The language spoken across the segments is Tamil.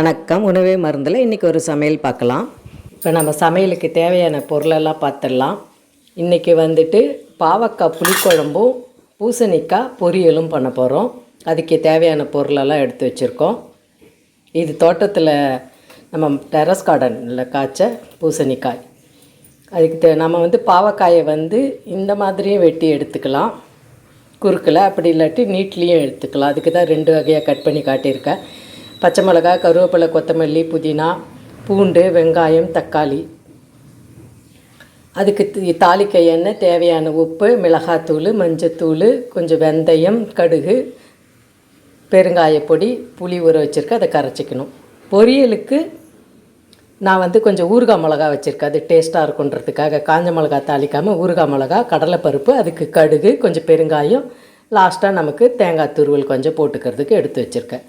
வணக்கம். உணவே மருந்தில் இன்றைக்கி ஒரு சமையல் பார்க்கலாம். இப்போ நம்ம சமையலுக்கு தேவையான பொருளெல்லாம் பார்த்துடலாம். இன்றைக்கி வந்துட்டு பாவக்காய் புளிக்குழம்பும் பூசணிக்காய் பொரியலும் பண்ண போகிறோம் அதுக்கு தேவையான பொருளெல்லாம் எடுத்து வச்சுருக்கோம். இது தோட்டத்தில் நம்ம டெரஸ் கார்டனில் காய்ச்ச பூசணிக்காய். அதுக்கு தே நம்ம வந்து பாவக்காயை வந்து இந்த மாதிரியும் வெட்டி எடுத்துக்கலாம். குறுக்கில் அப்படி இல்லாட்டி நீட்லேயும் எடுத்துக்கலாம். அதுக்கு தான் ரெண்டு வகையாக கட் பண்ணி காட்டியிருக்கேன். பச்சை மிளகா கருவேப்பிலை கொத்தமல்லி புதினா பூண்டு வெங்காயம் தக்காளி. அதுக்கு தி- தாளிக்க எண்ணெய் தேவையான உப்பு மிளகாத்தூள் மஞ்சத்தூள் கொஞ்சம் வெந்தயம் கடுகு பெருங்காயப்பொடி புளி ஊற வச்சுருக்கேன் அதை கரைச்சிக்கணும். பொரியலுக்கு நான் வந்து கொஞ்சம் ஊறுகாய் மிளகா வச்சுருக்கேன். அது டேஸ்ட்டாக இருக்குன்றதுக்காக காஞ்ச மிளகா தாளிக்காமல் ஊறுகாய் மிளகா கடலைப்பருப்பு அதுக்கு கடுகு கொஞ்சம் பெருங்காயம். லாஸ்ட்டாக நமக்கு தேங்காய் துருவல் கொஞ்சம் போட்டுக்கிறதுக்கு எடுத்து வச்சுருக்கேன்.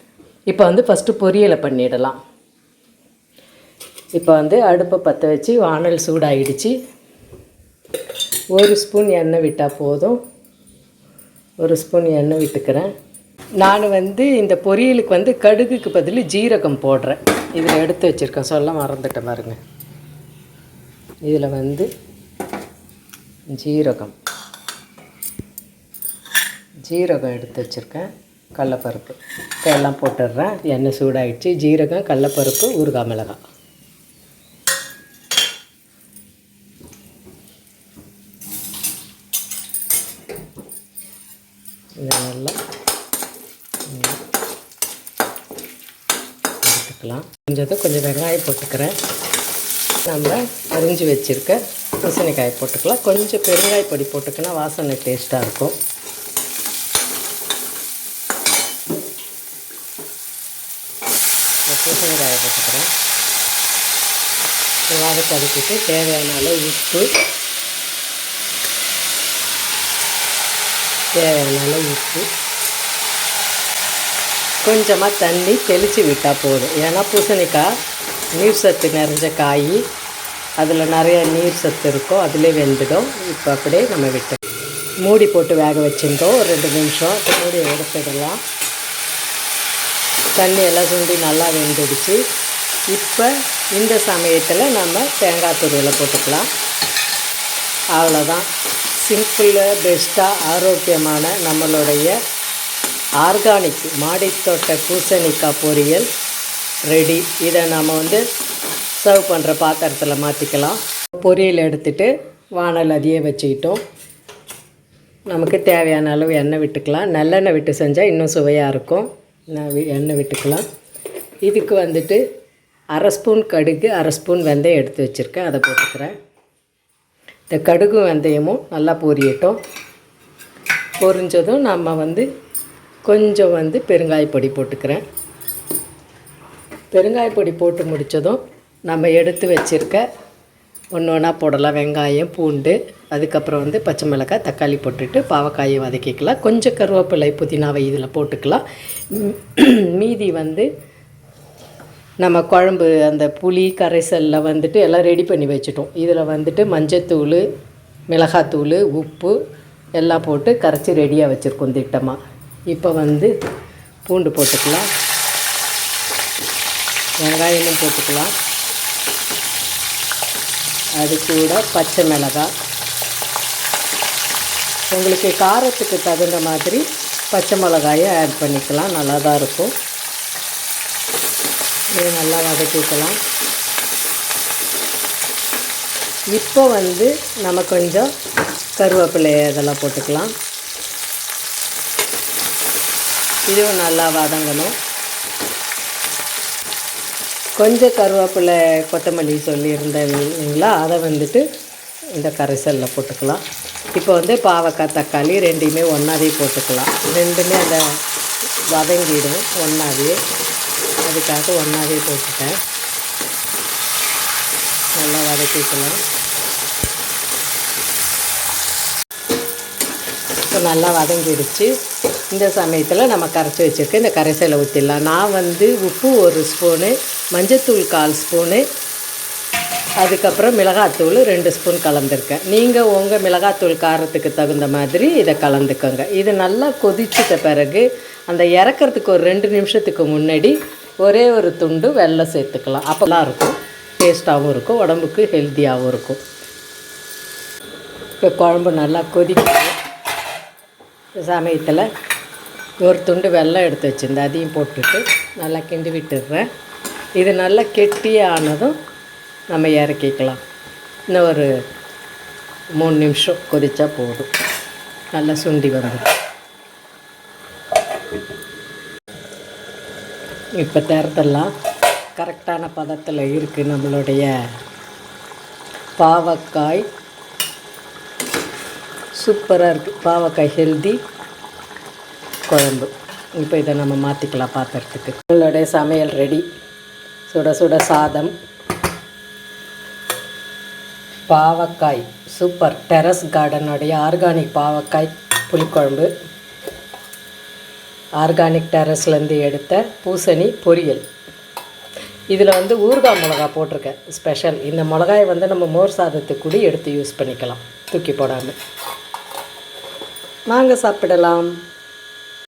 இப்போ வந்து ஃபஸ்ட்டு பொரியலை பண்ணிடலாம். இப்போ வந்து அடுப்பை பற்ற வச்சு வானல் சூடாகிடுச்சு ஒரு ஸ்பூன் எண்ணெய் விட்டால் போதும். ஒரு ஸ்பூன் எண்ணெய் விட்டுக்கிறேன். நான் வந்து இந்த பொரியலுக்கு வந்து கடுகுக்கு பதில் ஜீரகம் போடுறேன். இதில் எடுத்து வச்சுருக்கேன். சொல்ல மறந்துட்டேன் பாருங்க. இதில் வந்து ஜீரகம். ஜீரகம் எடுத்து வச்சுருக்கேன். கடலப்பருப்பு. எல்லாம் போட்டுடுறேன். எண்ணெய் சூடாகிடுச்சு ஜீரகம் கடலப்பருப்பு ஊறுகாய் மிளகாய். இதை நல்லா எடுத்துக்கலாம். கொஞ்சம் வெங்காயம் போட்டுக்கிறேன். நம்ம அரிஞ்சு வச்சுருக்க பூசணிக்காய் போட்டுக்கலாம். கொஞ்சம் பெருங்காய பொடி போட்டுக்கினா வாசனை டேஸ்ட்டாக இருக்கும். இந்த பூசணிக்காயை போட்டுக்கிறேன் அதை கதுக்கிட்டு தேவையான அளவு உப்பு. தேவையான அளவு உப்பு. கொஞ்சமாக தண்ணி தெளித்து விட்டால் போதும். ஏன்னா பூசணிக்காய் நீர் சத்து நிறைஞ்ச காய். அதில் நிறைய நீர் சத்து இருக்கும் அதிலே வெந்துடும். இப்போ அப்படியே நம்ம விட்டு மூடி போட்டு வேக வச்சுருந்தோம். ஒரு ரெண்டு நிமிஷம். மூடி எடுத்துடலாம். தண்ணி எல்லாம் சுண்டி நல்லா வெந்துடுச்சு. இப்போ இந்த சமயத்தில் நம்ம தேங்காய் துருவலை போட்டுக்கலாம். அவ்வளோதான் சிம்பிளாக பெஸ்ட்டாக ஆரோக்கியமான நம்மளுடைய ஆர்கானிக் மாடித்தோட்ட பூசணிக்காய் பொரியல் ரெடி. இதை நாம் வந்து சர்வ் பண்ணுற பாத்திரத்தில் மாற்றிக்கலாம் பொரியல் எடுத்துட்டு வானல் அதையே வச்சுக்கிட்டோம். நமக்கு தேவையான அளவு எண்ணெய் விட்டுக்கலாம். நல்லெண்ணெய் விட்டு செஞ்சால் இன்னும் சுவையாக இருக்கும். நான் எண்ணெய் விட்டுக்கலாம். இதுக்கு வந்துட்டு அரை ஸ்பூன் கடுகு அரை ஸ்பூன் வெந்தயம் எடுத்து வச்சுருக்கேன். அதை போட்டுக்கிறேன். இந்த கடுகு வெந்தயமும் நல்லா பொரியட்டும். பொரிஞ்சதும் நம்ம வந்து கொஞ்சம் வந்து பெருங்காயப்பொடி போட்டுக்கிறேன். பெருங்காயப்பொடி போட்டு முடித்ததும் நம்ம எடுத்து வச்சுருக்க ஒன்று ஒன்றா போடலாம். வெங்காயம் பூண்டு அதுக்கப்புறம் வந்து பச்சை மிளகாய் தக்காளி போட்டுட்டு பாவக்காயை வதக்கிக்கலாம். கொஞ்சம் கருவேப்பிலை புதினாவை இதில் போட்டுக்கலாம். மீதி வந்து நம்ம குழம்பு அந்த புளி கரைசலில் வந்துட்டு எல்லாம் ரெடி பண்ணி வச்சுட்டோம். இதில் வந்துட்டு மஞ்சத்தூள் மிளகாத்தூள் உப்பு எல்லாம் போட்டு கரைச்சி ரெடியாக வச்சுருக்கோம் திட்டமாக இப்போ வந்து பூண்டு போட்டுக்கலாம். வெங்காயமும் போட்டுக்கலாம். அது கூட பச்சை மிளகாய் உங்களுக்கு காரத்துக்கு தகுந்த மாதிரி பச்சை மிளகாயை ஆட் பண்ணிக்கலாம். நல்லா தான் இருக்கும். இதை நல்லா வதக்கிக்கலாம். இப்போ வந்து நம்ம கொஞ்சம் கருவேப்பிலை இதெல்லாம் போட்டுக்கலாம். இதுவும் நல்லா வதங்கணும். கொஞ்சம் கருவேப்பிலை கொத்தமல்லி சொல்லியிருந்தேன் இல்லைங்களா அதை வந்துட்டு இந்த கரைசலில் போட்டுக்கலாம். இப்போ வந்து பாவக்காய் தக்காளி ரெண்டையுமே ஒன்றாவே போட்டுக்கலாம். ரெண்டுமே அந்த வதங்கிடும் ஒன்றாவே அதுக்காக ஒன்றாவே போட்டுட்டேன். நல்லா வதக்கிக்கலாம். இப்போ நல்லா வதங்கிடுச்சு. இந்த சமயத்தில் நம்ம கரைச்சி வச்சுருக்க இந்த கரைசலை ஊற்றிடலாம் நான் வந்து உப்பு ஒரு ஸ்பூனு மஞ்சத்தூள் கால் ஸ்பூனு அதுக்கப்புறம் மிளகாத்தூள் ரெண்டு ஸ்பூன் கலந்துருக்கேன். நீங்கள் உங்கள் மிளகாத்தூள் காரத்துக்கு தகுந்த மாதிரி இதை கலந்துக்கோங்க. இது நல்லா கொதிச்சிட்ட பிறகு அந்த இறக்கறதுக்கு ஒரு ரெண்டு நிமிஷத்துக்கு முன்னாடி ஒரே ஒரு துண்டு வெள்ளம் சேர்த்துக்கலாம். அப்போல்லாம் இருக்கும் டேஸ்ட்டாகவும் இருக்கும். உடம்புக்கு ஹெல்த்தியாகவும் இருக்கும். இப்போ குழம்பு நல்லா கொதிக்கும் சமயத்தில் ஒரு துண்டு வெள்ளம் எடுத்து வச்சுருந்தேன். அதையும் போட்டுட்டு நல்லா கிண்டி விட்டுடுறேன். இது நல்லா கெட்டியானதும் நம்ம இறக்கிக்கலாம். இன்னும் ஒரு மூணு நிமிஷம் கொதிச்சா போதும். நல்லா சுண்டி வந்துடும். இப்போ திறத்தெல்லாம் கரெக்டான பதத்தில் இருக்குது நம்மளுடைய பாவக்காய். சூப்பராக இருக்குது பாவக்காய் ஹெல்தி குழம்பு. இப்போ இதை நம்ம மாற்றிக்கலாம் பாத்திரத்துக்கு. நம்மளுடைய சமையல் ரெடி. சுட சுட சாதம். பாவக்காய் சூப்பர். டெரஸ் கார்டனுடைய ஆர்கானிக் பாவக்காய் புளிக்குழம்பு. ஆர்கானிக் டெரஸ்லேருந்து எடுத்த பூசணி பொரியல். இதில் வந்து ஊறுகாய் மிளகா போட்டிருக்கேன் ஸ்பெஷல். இந்த மிளகாயை வந்து நம்ம மோர் சாதத்துக்கு கூட எடுத்து யூஸ் பண்ணிக்கலாம் தூக்கி போடாமல் வாங்க சாப்பிடலாம்.